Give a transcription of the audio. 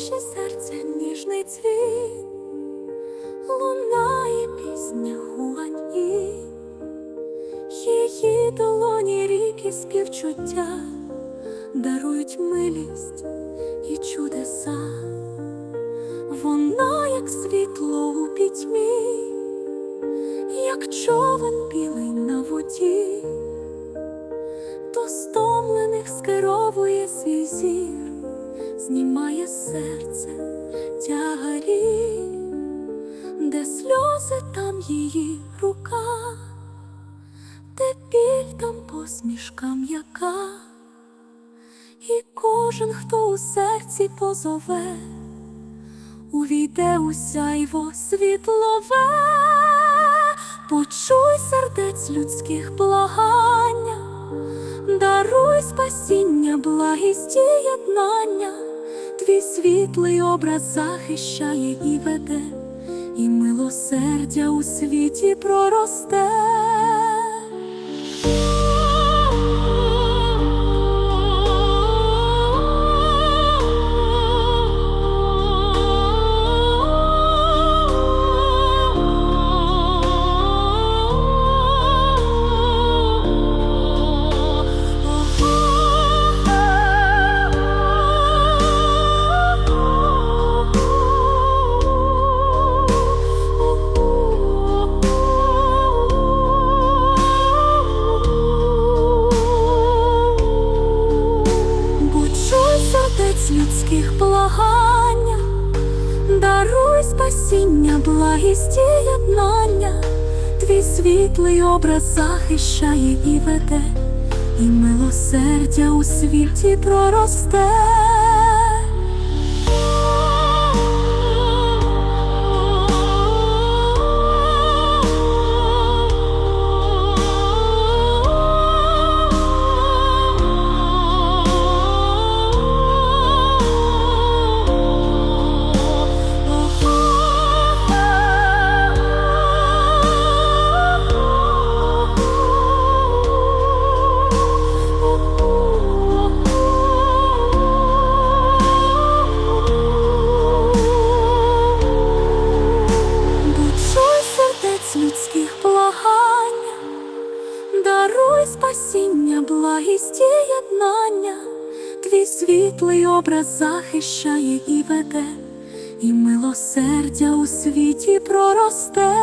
тиші серця ніжний цвіт, лунає пісня гуані, її долоні ріки співчуття дарують милість і чудеса. Вона, як світло у пітьмі, як човен білий на воді, до стомлених скеровує свій зір, знімає серце тягарі, де сльози там її рука, де біль там посмішка м'яка, і кожен, хто у серці позове увійде у сяйво світлове, почуй сердець людських благання, даруй спасіння, благість і єднання, твій світлий образ захищає і веде, і милосердя у світі проросте. Благання, даруй спасіння, благість і єднання, твій світлий образ захищає і веде, і милосердя у світі проросте. Благість і єднання, твій світлий образ захищає і веде, і милосердя у світі проросте.